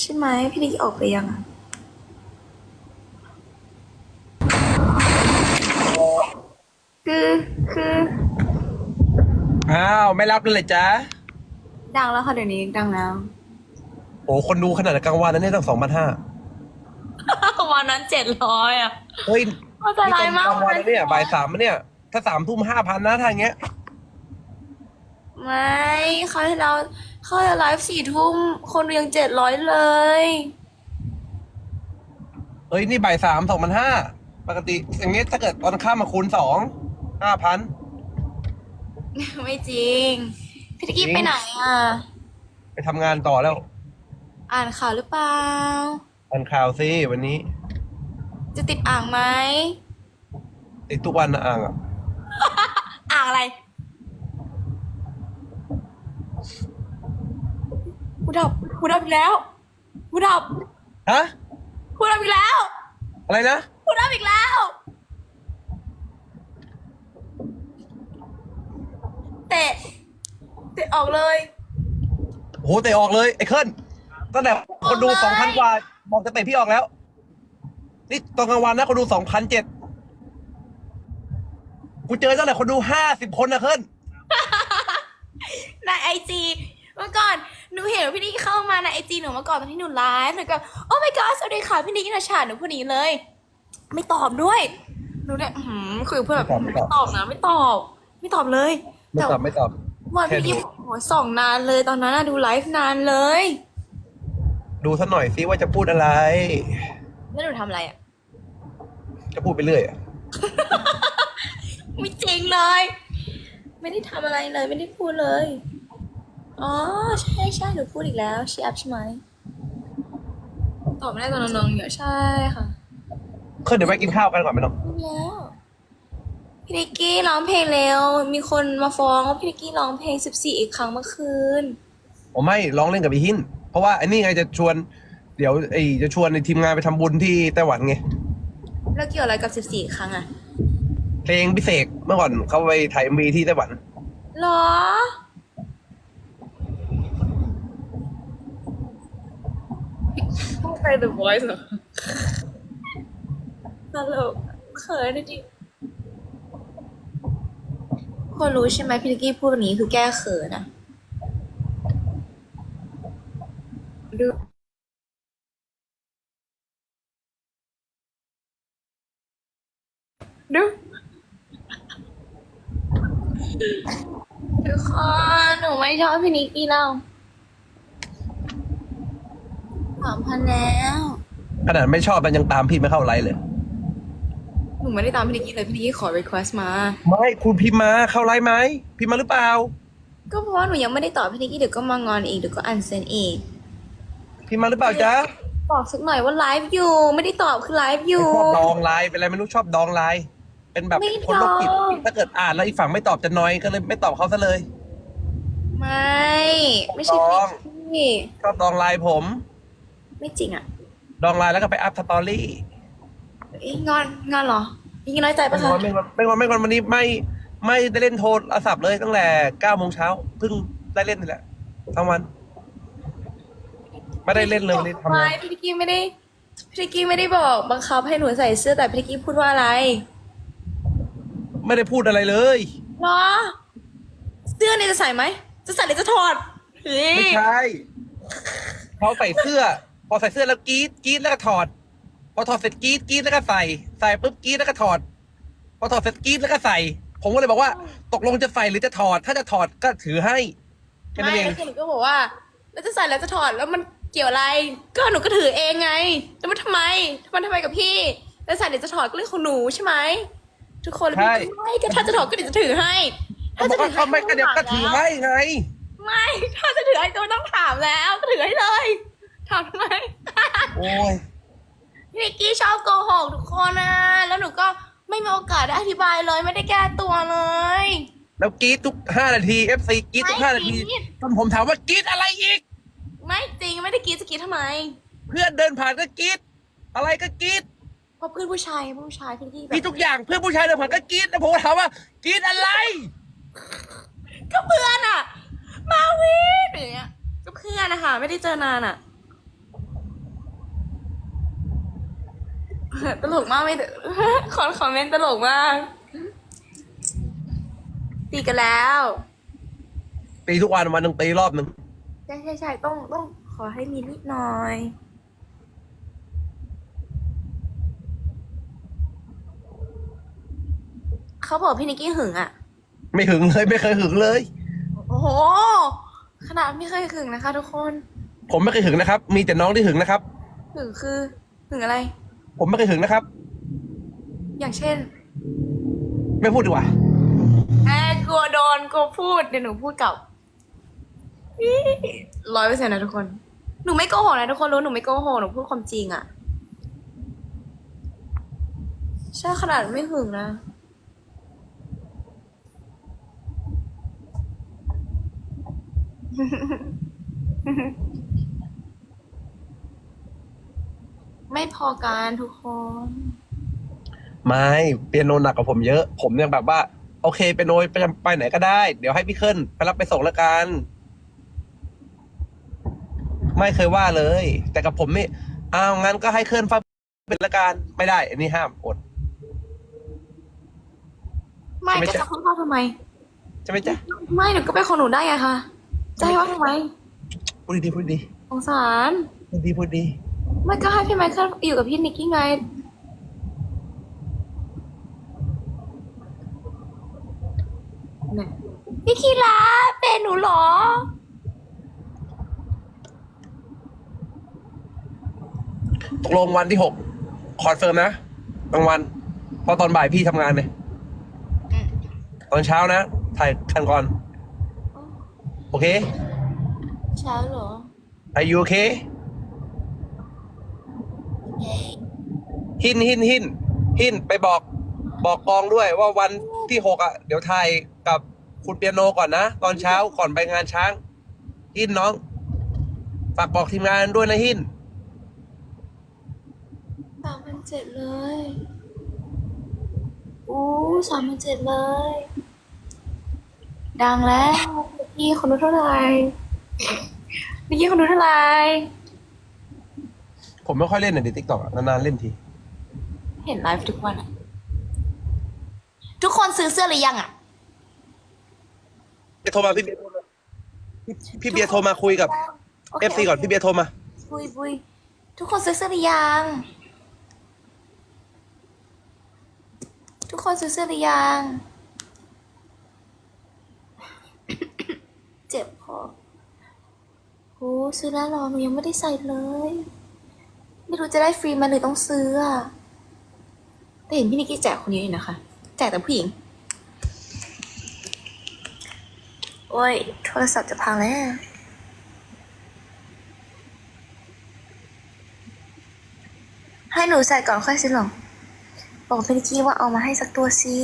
ใช่ไหมพี่นิกกี้ออกไปยังอะคือคืออ้าว ไม่รับเลยเหรอจ๊ะดังแล้วค่ะเดี๋ยวนี้ดังแล้วโอ้คนดูขนาดกลางวันแล้วเนี่ยตั้งสองพันห้าวันนั้นเจ็ดร้อยอะเฮ้ยเข้าใจร้ายมากนี่ตอนกลางวันแล้วเนี่ยบ่ายสามแล้วเนี่ย ถ้าสามทุ่มห้าพันนะทางเงี้ย ไม่เขาให้เราเขาให้ไลฟ์สี่ทุ่มคนดูยังเจ็ดร้อยเลยเฮ้ยนี่บ่ายสามสองพันห้าปกติ อย่างเงี้ยถ้าเกิดตอนข้ามมาคูณสองห้าพันไม่จริง พี่นิกกี้จริงไปไหนอะ ไปทำงานต่อแล้ว อ่านข่าวหรือเปล่า อ่านข่าวซิวันนี้ จะติดอ่างไหมติดทุกวันนะอ่างอะ อ่างอะไร หูดับหูดับอีกแล้วหูดับฮะหูดับอีกแล้วอะไรนะหูดับอีกแล้ว เตะเตะออกเลย โอ้โหเตะออกเลยไอ้เคิลตั้งแต่คนดูสองพันกว่าบอกจะเตะพี่ออกแล้ว นี่ตอนกลางวันนะคนดูสองพันเจ็ดกูเจอตั้งแต่คนดูห้าสิบคนนะเคิลในไอจีเมื่อก่อน หนูเห็นว่าพี่นิกเข้ามาในไอจีหนูเมื่อก่อนตอนที่หนูไลฟ์หนูก็โอ้ my god สวัสดีค่ะพี่นิกนาชาหนูพูดอย่างนี้เลย ไม่ตอบด้วยหนูเนี่ยอื้อหือคุยกับเพื่อนแบบไม่ตอบนะไม่ตอบ ไม่ตอบเลยไม่ตอบไม่ตอบ วันแค่พี่ดู นิกโหส่องนานเลยตอนนั้นน่ะดูไลฟ์นานเลยดูสักหน่อยซิว่าจะพูดอะไร แล้วหนูทำอะไรอะจะพูดไปเรื่อยอะไม่จริงเลย ไม่ได้ทำอะไรเลยไม่ได้พูดเลย อ๋อ ใช่ใช่หนูพูดอีกแล้ว ชีแอปใช่ไหมตอบไม่ได้ตอนนอนๆอยู่ใช่ค่ะเคิลเดี๋ยวไปกินข้าวกันก่อนไหมน้องพูดแล้วพี่นิกกี้ร้องเพลงเร็วมีคนมาฟ้องว่าพี่นิกกี้ร้องเพลง 14 อีกครั้งเมื่อคืนผมไม่ร้องเล่นกับพี่หิน เพราะว่าไอ้นี่ไงจะชวน เดี๋ยวไอ้จะชวนในทีมงานไปทำบุญที่ไต้หวันไง แล้วเกี่ยวอะไรกับ 14อีกครั้งอะเพลงพิเศษเมื่อก่อนเขาไปถ่ายมีที่ไต้หวันหรอ พูดไป The Voice เหรอตลกเขินดิคนรู้ใช่ไหมพี่นิกกี้พูดแบบนี้คือแก้เขินอะดูดูทุกคนหนูไม่ชอบพี่นิกกี้เรา สามพันแล้วขนาดไม่ชอบมันยังตามพี่ไม่เข้าไลฟ์เลย หนูไม่ได้ตามพี่นิกกี้เลยพี่นิกกี้ขอ request มา ไม่คุณพิมพ์มาเข้าไลฟ์ไหมพิมพ์มาหรือเปล่า ก็เพราะว่าหนูยังไม่ได้ตอบพี่นิกกี้เดี๋ยวก็มางอนอีกเดี๋ยวก็อันเซนอีกพิมพ์มาหรือเปล่าจ๊ะบอกสักหน่อยว่าไลฟ์อยู่ ไม่ได้ตอบคือไลฟ์อยู่ ชอบดองไลน์เป็นอะไรไม่รู้ชอบดองไลน์เป็นแบบไม่คนโรคจิตดอง ถ้าเกิดอ่านแล้วอีกฝั่งไม่ตอบจะนอยก็เลยไม่ตอบเขาซะเลย ไม่ ไม่ใช่ต้องพี่ชอบดองไลน์ผม ไม่จริงอะ ดองไลน์แล้วก็ไปอัพสตอรี่เอ้ยงอนงอนเหรอยิ่งน้อยใจไม่ปะงคะอนไม่งอนไม่งอนไม่งอนวันนี้ไม่ไม่ได้เล่นโทรศัพท์เลยตั้งแต่เก้าโมงเช้าเพิ่งได้เล่นนี่แหละทั้งวัน ไม่ได้เล่นเลยวันนี้ทำไม่งานพี่นิกกี้ไม่ได้พี่นิกกี้ไม่ได้บอกบังคับให้หนูใส่เสื้อแต่พี่นิกกี้พูดว่าอะไรไม่ได้พูดอะไรเลยเหรอเสื้อเนี่ยจะใส่ไหมจะใส่หรือจะถอดเฮ้ยไม่ใช่เขาใส่เสื้อ พอใส่เสื้อแล้วกรีดกรีดแล้วก็ถอด พอถอดเสร็จกรีดกรีดแล้วก็ใส่ ใส่ปุ๊บกรีดแล้วก็ถอด พอถอดเสร็จกรีดแล้วก็ใส่ ผมก็เลยบอกว่า ตกลงจะใส่หรือจะถอด ถ้าจะถอดก็ถือให้แค่นั้นไม่เอง แล้วคือหนูก็บอกว่า แล้วจะใส่แล้วจะถอดแล้วมันเกี่ยวอะไร ก็หนูก็ถือเองไงแล้วมันทำไมมันทำไมกับพี่ แล้วใส่เดี๋ยวจะถอดก็เรื่องของหนูใช่ไหมทุกคนแล้วพี่ก็ไม่ก็ถ้าจะถอดก็เดี๋ยวจะถือให้เขาบอกว่าเขาไม่ก็เดี๋ยวก็ถือให้ไง ไม่ถ้าจะถือให้ก็ไม่ต้องถามแล้วก็ถือให้เลยถาม ทำไม โอ้ยพี่นิกกี้ชอบโกหกทุกคนนะ แล้วหนูก็ไม่มีโอกาสได้อธิบายเลยไม่ได้แก้ตัวเลยแล้วกรีดทุกห้านาที FC กรีดทุกห้านาทีไม่กรี๊ดจนผมถามว่ากรีดอะไรอีก ไม่จริงไม่ได้กรีดจะกรีดทำไม เพื่อนเดินผ่านก็กรีดอะไรก็กรีดเพราะเพื่อนผู้ชายเพื่อนผู้ชายพี่นิกกี้แบมีบทุกอย่างเพื่อนผู้ชายเดินผ่านก็กรีดแล้วผมก็ถามว่ากรีดอะไร ก็เพื่อนอะมาวินอย่างเงี้ยก็เพื่อนนะคะไม่ได้เจอนานอะ ตลกมากไม่คนคอมเมนต์ตลกมากตีกันแล้วตีทุกวันวันหนึ่งตีรอบหนึ่งใช่ใช่ใช่ต้องต้องขอให้มีนิดหน่อยเขาบอกพี่นิกกี้หึงอะ ไม่หึงเลยไม่เคยหึงเลย โอ้โห ขนาดไม่เคยหึงนะคะ ทุกคน ผมไม่เคยหึงนะครับ มีแต่น้องที่หึงนะครับ หึงคือหึงอะไร ผมไม่เคยหึงนะครับ อย่างเช่นไม่พูดดีกว่าแอบกลัวโดนกลัวพูดเดี๋ยวหนูพูดกลับร้อยเปอร์เซ็นต์นะทุกคน หนูไม่โกหกนะทุกคนรู้หนูไม่โกหกหนูพูดความจริงอะใช่ขนาดไม่หึงนะ ไม่พอกันทุกคน ไม่เปียโนหนักกว่าผมเยอะ ผมยังแบบว่า โอเคเปียโนไปไปไหนก็ได้ เดี๋ยวให้พี่เคิลไปรับไปส่งแล้วกัน ไม่เคยว่าเลย แต่กับผมนี่อ้าวงั้นก็ให้เคิลฟ้าเป็นละกันไม่ได้ อันนี้ห้ามอด ไม่ไม่ก็ใช่จะคุณพ่อทำไม ใช่ไหมจ๊ะไม่หนูก็เป็นคนหนูได้ไงคะจะให้ว่าทำไมพูดดีๆพูดดีสงสาร พูดดีพูดดี ไม่ก็ให้พี่ไมเคิลอยู่กับพี่นิกกี้ไงเนี่ยพี่คีราเป็นหนูเหรอ ตกลงวันที่หกคอนเฟิร์มนะกลางวันเพราะตอนบ่ายพี่ทำงานเลยตอนเช้านะ ถ่ายทันก่อน โอเค เช้าเหรอ Are you okay หินหินหินหินไปบอกบอกกองด้วยว่าวันที่หกอะ เดี๋ยวถ่ายกับคุณเปียโนก่อนนะ ตอนเช้าก่อนไปงานช้าง หินน้อง ฝากบอกทีมงานด้วยนะหินสามพันเจ็ดเลยอู้สามพันเจ็ดเลย ดังแล้วพี่คนดูเท่าไหร่นิกกี้คนดูเท่าไหร่ ผมไม่ค่อยเล่นในติ๊กต็อกนานๆเล่นที เห็นไลฟ์ทุกวันอะทุกคนซื้อเสื้อหรือยังอะโทรมาพี่เบียร์โทรมาพี่พี่เบียร์โทรมาคุยกับโคเอฟซีก่อนพี่เบียร์โทรมา บุยบุยทุกคนซื้อเสื้อหรือยัง ทุกคนซื้อเสื้อหรือยัง เจ็บคอโอ้ซื้อแล้วเหรอหนูยังไม่ได้ใส่เลย ไม่รู้จะได้ฟรีมาหรือต้องซื้ออะแต่เห็นพี่นิกกี้แจกคนนี้อยู่นะคะ แจกแต่ผู้หญิง โอ้ย โทรศัพท์จะพังแล้วให้หนูใส่ก่อนค่อยซื้อหรอบอกพี่นิกกี้ว่าเอามาให้สักตัวสิ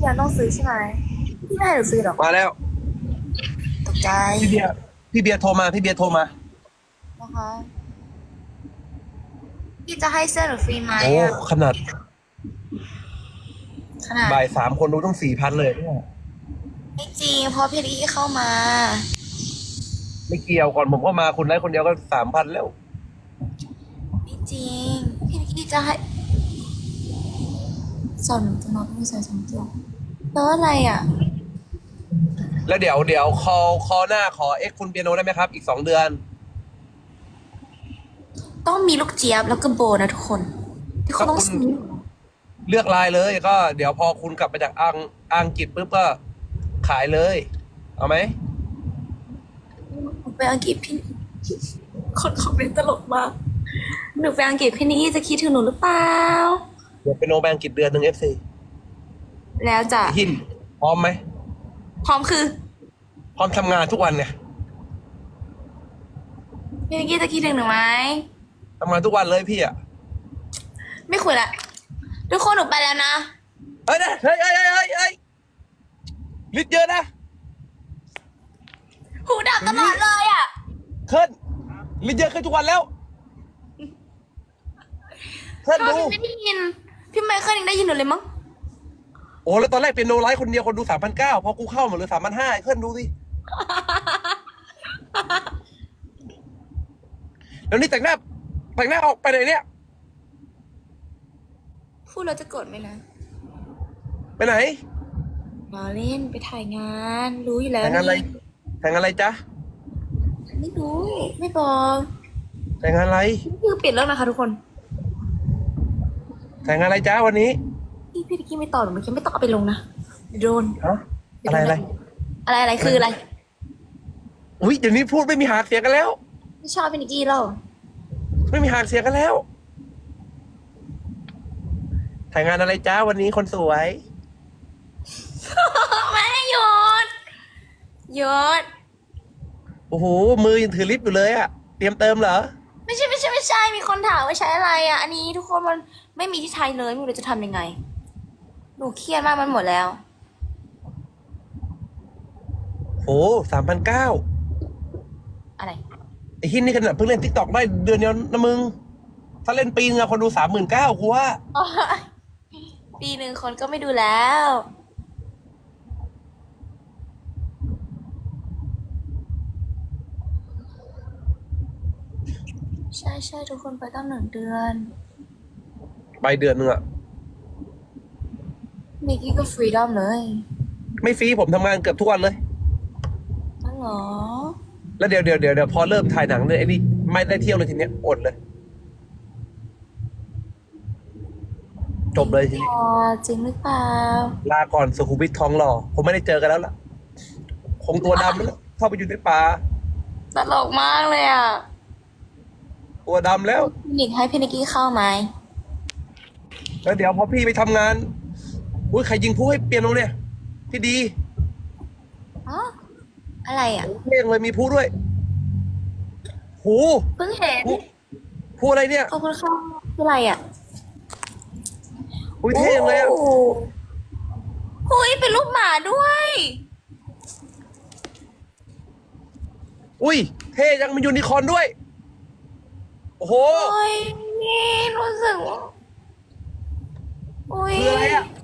อยากต้องซื้อใช่ไหมพี่ไม่ให้หนูซื้อหรอกมาแล้ว ใจพี่เบียร์พี่เบียร์โทรมาพี่เบียร์โทรมานะคะพี่จะให้เสื้อหนูฟรีไหมโอ้อะขนาดขนาดบ่ายสามคนดูต้องสี่พันเลยเนี่ยไม่จริงเพราะพี่นิกกี้เข้ามา ไม่เกี่ยวก่อนผมก็มาคุณได้คนเดียวก็สามพันแล้ว ไม่จริง พี่นิกกี้จะให้สอนหนูจะมาพูดใส่สองตัวแล้วอะไรอะ แล้วเดี๋ยวเดี๋ยวคอคอหน้าขอเอ็กคุณเปียโนได้ไหมครับ อีกสองเดือน ต้องมีลูกเจี๊ยบแล้วก็โบนะทุกคนทุกคนต้องซื้อเลือกลายเลยก็เดี๋ยวพอคุณกลับไปจากอังอังกฤษปุ๊บก็ขายเลย เอาไหมหนูไปอังกฤษพี่คนคอมเมนต์ตลกมากหนูไปอังกฤษพี่นิกกี้จะคิดถึงหนูหรือเปล่าเดี๋ยวเปียโนไปอังกฤษเดือนหนึ่งเอฟซีแล้วจะหินพร้อมไหม พร้อมคือพร้อมทำงานทุกวันเนี่ยพี่นิกกี้จะคิดถึงหนูไหมทำงานทุกวันเลยพี่อะไม่คุยละทุกคนหนูไปแล้วนะเฮ้ยเฮ้ยเฮ้ยเฮ้ยเฮ้ยเฮ้ยลิตรเยอะนะหูดับตลอดเลยอะเคิร์นลิตรเยอะขึ้นทุกวันแล้วเคิร์นทำไมดูพี่ไม่ได้ยิน พี่ไมเคิลยังได้ยินหนูเลยมั้ง โอ้แล้วตอนแรกเป็นโนไลฟ์คนเดียวคนดูสามพันเก้าพอกูเข้ามาเหลือสามพันห้าเคิร์นดูสิแล้วนี่แต่งหน้าแต่งหน้าออกไปไหนเนี่ย พูดแล้วจะกดไหมนะไปไหนรอเล่นไปถ่ายงาน รู้อยู่แล้วแต่งงานอะไรนี่แต่งงานอะไรจ๊ะไม่รู้ ไม่บอกแต่งงานอะไรนี่คือเปลี่ยนเรื่องนะคะทุกคนแต่งงานอะไรจ๊ะวันนี้ พี่พี่นิกกี้ไม่ตอบหนูเมื่อกี้ไม่ต้องเอาไปลงนะเดี๋ยวโดนฮะอะไรอะไร อะไรอะไรคืออะไร อุ้ยเดี๋ยวนี้พูดไม่มีหางเสียงกันแล้ว ไม่ชอบพี่นิกกี้แล้วไม่มีหางเสียงกันแล้วแต่งงานอะไรจ้าวันนี้คนสวย ไม่หยุดหยุดโอ้โหมือยังถือลิฟต์อยู่เลยอะเตรียมเติมเหรอ ไม่ใช่ไม่ใช่ไม่ใช่มีคนถามว่าใช้อะไรอะอันนี้ทุกคนมันไม่มีที่ไทยเลยไม่รู้จะทำยังไง หนูเครียดมากมันหมดแล้ว โอ้สามพันเก้าอะไร ไอ้หินนี่ขนาดเพิ่งเล่นทิกตอกได้เดือนเดียวนะมึง ถ้าเล่นปีนึงอะคนดูสามหมื่นเก้ากูว่าอ๋อปีหนึ่งคนก็ไม่ดูแล้ว ใช่ใช่ทุกคนไปตั้งหนึ่งเดือน ไปเดือนนึงอะ นิกกี้ก็ฟรีดอมเลยไม่ฟรีผมทำงานเกือบทุกวันเลยอ๋อเหรอ แล้วเดี๋ยวเดี๋ยวเดี๋ยวเดี๋ยวพอเริ่มถ่ายหนังเนี่ยไอ้นี่ไม่ได้เที่ยวเลยทีเนี้ยอดเลย จบเลยทีนี้ อ๋อ จริงหรือเปล่า ลาก่อนสุขุมวิททองหล่อ ผมไม่ได้เจอกันแล้วล่ะ คงตัวดำแล้วเข้าไปอยู่ในป่าตลกมากเลยอะตัวดำแล้วพี่นิกให้พี่นิกกี้เข้าไหมแล้วเดี๋ยวพอพี่ไปทำงาน อุ้ยใครยิงผู้ให้เปลี่ยนลงเนี่ยพี่ดีอ๋ออะไรอะเท่งเลยมีผู้ด้วยหูเพิ่งเห็นผู้ผู้อะไรเนี่ยขอบคุณค่ะคืออะไรอะอุ้ยเท่งเลยอะโอ้โหหุยเป็นรูปหมาด้วย อุ้ย เท่ยังมียูนิคอร์นด้วย โอ้โหโอ้ยนี่รู้สึกว่าอุ้ยคืออะไรอะ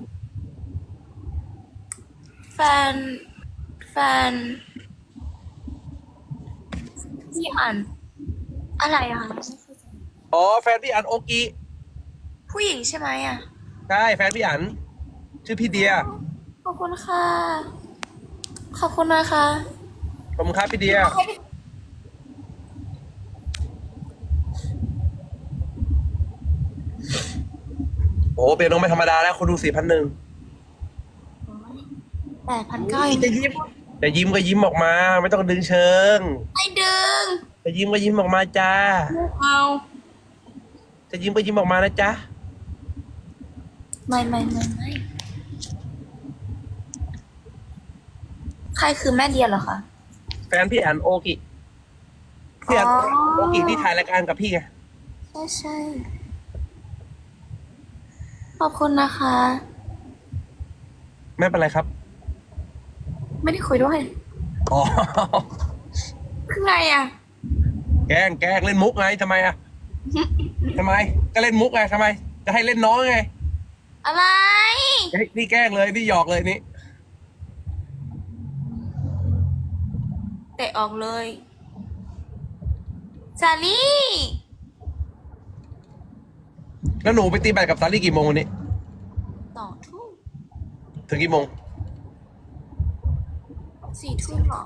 แฟ น แฟนพี่อ่านอะไรอะคะอ๋อแฟนพี่อันโอกิผู้หญิงใช่ไหมอะใช่แฟนพี่อัน ชื่อพี่เดียขอบคุณค่ะ ขอบคุณนะคะขอบคุณครับพี่เดียโอ้โหเปียโนไม่ธรรมดาแล้วคนดูสี่พันหนึ่ง แปดพันเก้าจะยิ้มจะยิ้มก็ยิ้มออกมา ไม่ต้องดึงเชิงไอ้ดึงจะยิ้มก็ยิ้มออกมาจ้าเอาจะยิ้มก็ยิ้มออกมานะจ๊ะไม่ไม่ไม่ไม่ใครคือแม่เดียเหรอคะแฟนพี่อันโอกิพี่อันอ๋อโอกิที่ถ่ายรายการกับพี่ไงใช่ใช่ขอบคุณนะคะ ไม่เป็นไรครับ ไม่ได้คุยด้วยอ๋อคือไงอะแกล้งแกล้งเล่นมุกไงทำไมอะทำไม ก็เล่นมุกไงทำไม จะให้เล่นน้องไงอะไร เฮ้ยนี่แกล้งเลยนี่หยอกเลยนี่เตะออกเลยซาลี่แล้วหนูไปตีแบดกับซารี่กี่โมงวันนี้ ต่อทุ่มถึงกี่โมง สี่ทุ่มเหรอ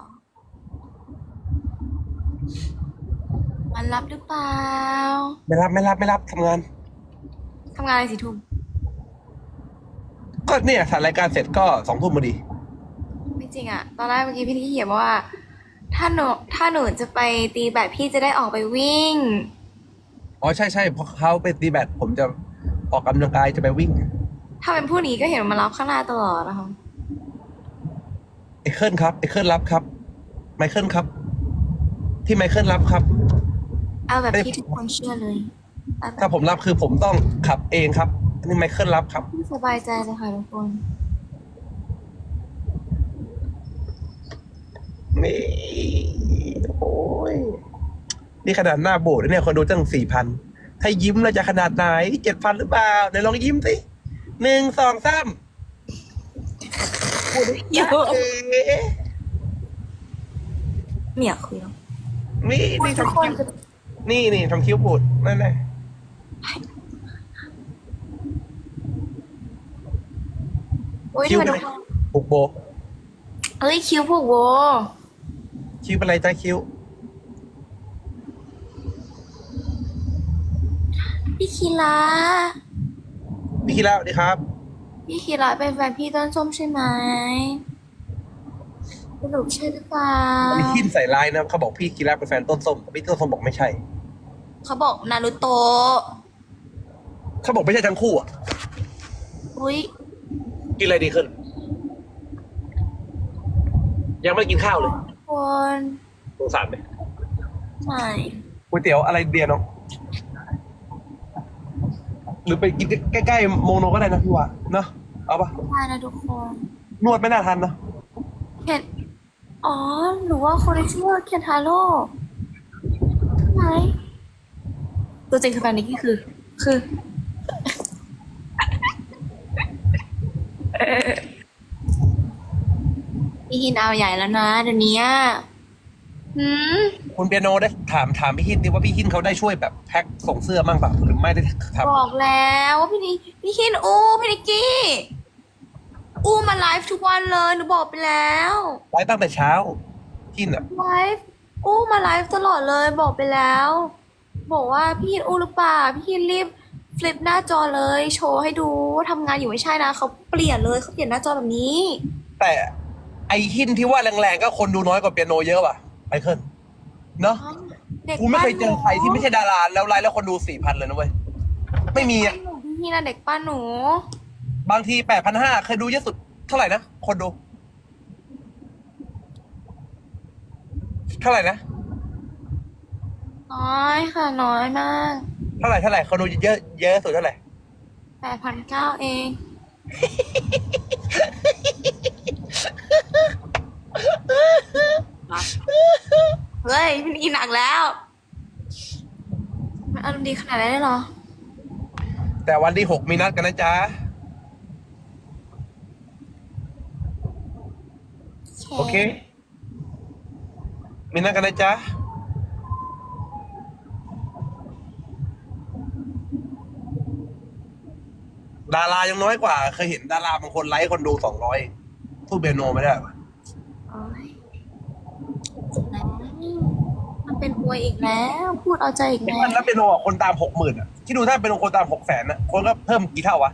มันรับหรือเปล่า ไม่รับไม่รับไม่รับทำงานทำงานอะไรสี่ทุ่ม ก็เนี่ยถ่ายรายการเสร็จก็สองทุ่มพอดี ไม่จริงอะตอนแรกเมื่อกี้พี่นิกกี้เขียนว่า ถ้าหนูถ้าหนูจะไปตีแบดพี่จะได้ออกไปวิ่ง อ๋อใช่ใช่เพราะเขาไปตีแบดผมจะออกกำลังกายจะไปวิ่ง ถ้าเป็นผู้นี้ก็เห็นมารับข้างหน้าตลอดนะคะ ไอเคิลครับไอเคิลรับครับ ไมเคิลครับ ที่ไมเคิลรับครับ เอาแบบเอ้ยที่ทุกคนเชื่อเลยเอาแบถ้าบผมรับคือผมต้องขับเองครับอันนี้ไมเคิลรับครับ ที่สบายใจเลยค่ะทุกคน นี่โอ้ยนี่ขนาดหน้าโบดเนี่ย คนดูตั้งสี่พัน ถ้ายิ้มเราจะขนาดไหนเจ็ดพันหรือเปล่าไหนลองยิ้มสิหนึ่งสองสาม พูดดิเยอะเอ๊ะไม่อยากคุยแล้วนี่คุยนี่ทุกทำคนยิ้มจะนี่นี่ทำคิ้วปูดนั่นแหละโอ้ยคิ้วทำไมเป็นทุไรกคนผูกโบ เอ้ยคิ้วผูกโบคิ้วเป็นไรจ้าคิ้ว พี่คีราพี่คิดแล้วดีครับ พี่คีราเป็นแฟนพี่ต้นส้มใช่ไหมสรุปใช่หรือเปล่ามีหินใส่ลายนะเขาบอกพี่คิดแล้วเป็นแฟนต้นส้มแต่พี่ต้นส้มบอกไม่ใช่ เขาบอกนารูโตะเขาบอกไม่ใช่ทั้งคู่อะอุ้ยกินอะไรดีขึ้น ยังไม่ได้กินข้าวเลยทุกคนสงสารไหมไม่ก๋วยเตี๋ยวอะไรเดียน้อง หรือไปกินใกล้ๆโมโนก็ได้นะพี่ว่าเนาะเอาปะได้นะทุกคน นวดไม่น่าทันเนอะเคนอ๋อหนูว่าคนที่ชื่อว่าเคนทาโร่ไหนตัวจริงคือแฟนนิกกี้คือ คือเออพี่ฮินเอาใหญ่แล้วนะเดี๋ยวนี้ หืมคุณเปียโนได้ถามถามพี่หินดิว่าพี่หินเขาได้ช่วยแบบแพ็คส่งเสื้อมั่งเปล่าหรือไม่ได้ทำบอกแล้วว่าพี่นิพี่ฮินอู้พี่นิกกี้อู้มาไลฟ์ทุกวันเลยหนูบอกไปแล้วไว้ตั้งแต่เช้าหินอะไลฟ์อู้มาไลฟ์ตลอดเลยบอกไปแล้ว บอกว่าพี่ฮินอู้หรือเปล่าพี่ฮินรีบฟลิปหน้าจอเลย โชว์ให้ดูว่าทำงานอยู่ไม่ใช่นะเขาเปลี่ยนเลยเขาเปลี่ยนหน้าจอแบบนี้ แต่ไอหินที่ว่าแรงๆก็คนดูน้อยกว่าเปียโนเยอะว่ะ ไมเคิลเนาะเด็กกูไม่เคยเจอใครที่ไม่ใช่ดาราแล้วไลฟ์แล้วคนดูสี่พันเลยนะเว้ย ไม่มีอะหนูพี่ฮินนะเด็กป้าหนู บางทีแปดพันห้าเคยดูเยอะสุดเท่าไหร่นะ คนดู เท่าไหร่นะ น้อยค่ะน้อยมาก เท่าไหร่เท่าไหร่คนดูเยอะเยอะสุดเท่าไหร่แปดพันเก้าเอง เฮ้ยพี่นิกกี้หนักแล้วมันอารมณ์ดีขนาดนั้นเลยเหรอ แต่วันที่หกมีนัดกันนะจ๊ะ โอเค มีนัดกันนะจ๊ะ ดารายังน้อยกว่า เคยเห็นดาราบางคนไลค์คนดูสองร้อยสู้เบยโนไม่ได้ปะ โอ๊ยแล้ว มันเป็นอวยอีกแล้ว พูดเอาใจอีกแล้วแล้วเบยโนอะคนตามหกหมื่นอะที่ดูถ้าเป็นคนตามหกแสนอะคนก็เพิ่มกี่เท่าวะ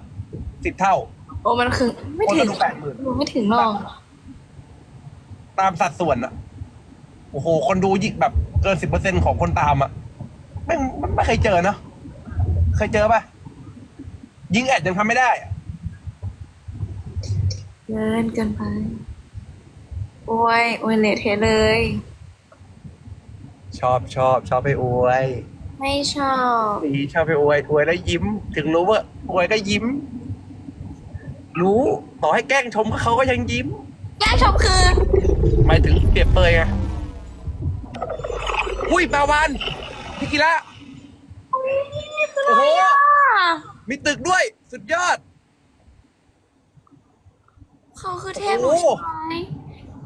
สิบเท่า โอ้มันคือ ไม่คนถึก็งดูแปดหมื่นดูไม่ถึงหรอกตามสัดส่วนอะโอ้โห คนดูยิ่งแบบเกินสิบเปอร์เซ็นของคนตามอะไม่มันไม่เคยเจอเนอะเคยเจอปะยิงแอดยังทำไม่ได้อะเกินเกินไป โอ้ยโอ้ยเละเทะเลย ชอบชอบชอบไปอวยไม่ชอบสีชอบไปอวยอวยแล้วยิ้ม ถึงรู้ว่าอวยก็ยิ้ม รู้ต่อให้แกล้งชมเขาก็ยังยิ้ม แก้ชมคือหมายถึงเปรียบเปรยไงอุ้ยปาวานพี่กีระโอ้โหอะมีตึกด้วย สุดยอด เขาคือเทพหนูโอ้โหใช่ไหม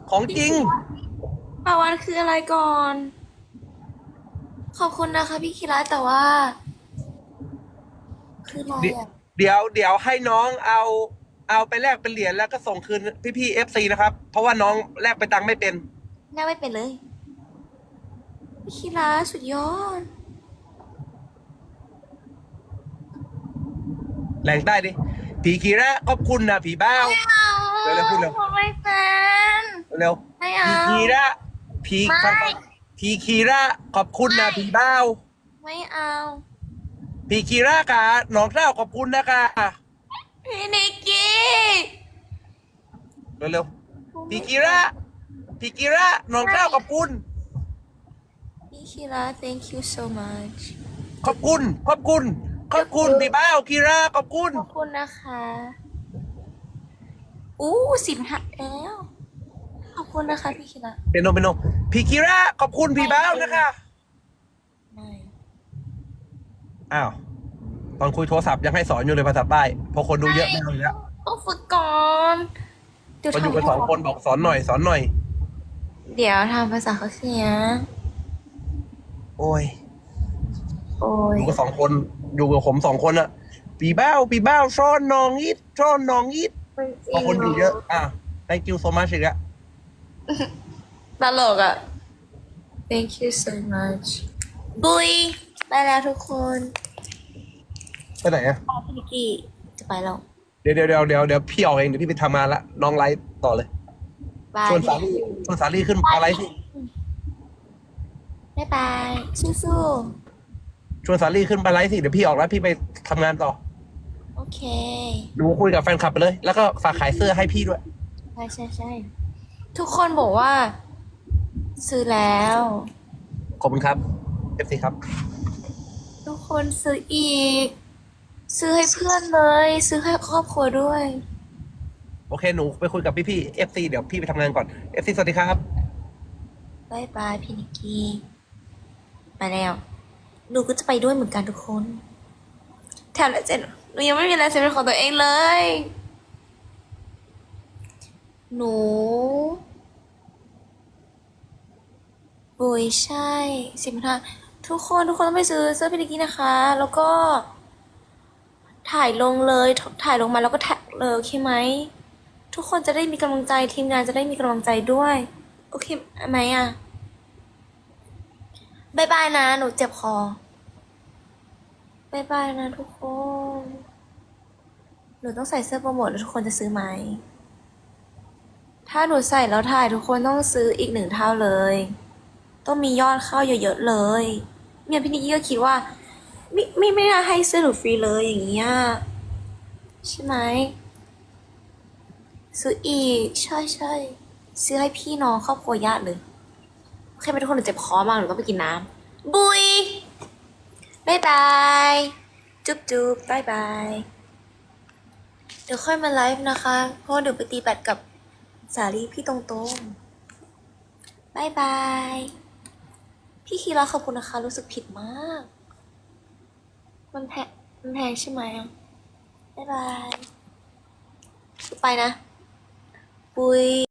ของจริงปาวันคืออะไรก่อน ขอบคุณนะคะพี่คิระแต่ว่า คืออะไรเดี๋ยวอะเดี๋ยวเดี๋ยวให้น้องเอา เอาไปแลกเป็นเหรียญแล้วก็ส่งคืนพี่พี่เอฟซีนะครับ เพราะว่าน้องแลกไปนตังค์ไม่เป็นน่าไม่เป็นเลย พี่คิระสุดยอด แรงใต้ดิผีกีระขอบคุณนะผีบ้าว ไม่เอาเร็วๆพูดเร็ว ผมไม่เป็น เร็วไม่ผีเอากีระผีไม่ ผีกีระขอบคุณนะผีบ้าวไม่เอาผีกีระกะน้องเจ้าขอบคุณนะคะพี่นิกกี้เร็วๆผีกีระผีกีระน้องเจ้าขอบคุณพี่คิระ thank you so much ขอบคุณ ขอบคุณ ขอบคุณผีบ้าวกีระขอบคุณ ขอบคุณนะคะอู้สิบหักแล้วขอบ คุณนะคะพี่คิระเป็นโนเป็นโนผีกีระขอบคุณผีบ้าวนะคะไม่อ้าวตอนคุยโทรศัพท์ยังให้สอนอยู่เลยภาษาใต้พอคนดูเยอะไม่เอาอีกแล้วต้องฝึกก่อนเดี๋ยวก็อยู่กันทำสองคนบอกสอนหน่อยสอนหน่อย เดี๋ยวทำภาษาเขาเสีย โอ้ยโอ้อย ยู่กับสองคนอยู่กับผมสองคนอะปีเบ้าปีเบ้าซ่อนนองอีทซ่อนนองอีทพอคนอยู่เยอะ อะ thank you so much อีกแล้ว ตลกอะ thank you so much บุยไปแล้วทุกคนไปไหนอะพี่นิกกี้จะไปแล้ว เดี๋ยวเดี๋ยวเดี๋ยวเดี๋ยวเดี๋ยวพี่ออกเองเดี๋ยวพี่ไปทำงานละน้องไลฟ์ต่อเลยบายชวนสาลีชวนสาลีขึ้นมาไลฟ์สิบ๊ายบายสู้ชวนสาลีขึ้นไปไลฟ์สิเดี๋ยวพี่ออกแล้วพี่ไปทำงานต่อ ๆโอเค ดูคุยกับแฟนคลับไปเลย แล้วก็ฝากขายเสื้อให้พี่ด้วย ใช่ใช่ใช่ ทุกคนบอกว่า ซื้อแล้ว ขอบคุณครับเอฟซีครับ ทุกคนซื้ออีก ซื้อให้เพื่อนเลย ซื้อให้ครอบครัวด้วย โอเค หนูไปคุยกับพี่พี่เอฟซีเดี๋ยวพี่ไปทำงานก่อนเอฟซีสวัสดีครับบายบายพี่นิกกี้ไปแล้วหนูก็จะไปด้วยเหมือนกันทุกคน แถมลายเซ็นหนูยังไม่มีลายเซ็นเป็นของตัวเองเลย หนู บุยใช่สิบห้าทุกคนทุกคนต้องไปซื้อเสื้อพี่นิกกี้นะคะ แล้วก็ ถ่ายลงเลยถ่ายลงมาแล้วก็แท็กเลยโอเคไหมทุกคนจะได้มีกำลังใจทีมงานจะได้มีกำลังใจด้วยโอเคไหมอะบายบายนะหนูเจ็บคอบายบายนะทุกคน หนูต้องใส่เสื้อโปรโมทแล้วทุกคนจะซื้อไหม ถ้าหนูใส่แล้วถ่ายทุกคนต้องซื้ออีกหนึ่งเท่าเลย ต้องมียอดเข้าเยอะๆเลยเนี่ยพี่นิกกี้ก็คิดว่า ไม่ไม่ไม่น่าให้เสื้อหนูฟรีเลยอย่างเงี้ยใช่ไหมซื้ออีกใช่ใช่ซื้อให้พี่น้องครอบครัวญาติเลยโอเคไหมทุกคนหนูเจ็บคอมากหนูต้องไปกินน้ำบุยบายบายจุ๊บจุ๊บบายบายเดี๋ยวค่อยมาไลฟ์นะคะ เพราะว่าเดี๋ยวไปตีแบตกับสาลีพี่ตรงตรงบายบาย พี่คีราขอบคุณนะคะ รู้สึกผิดมาก มันแพงมันแพงใช่ไหมบ๊ายบาย ไปนะปุย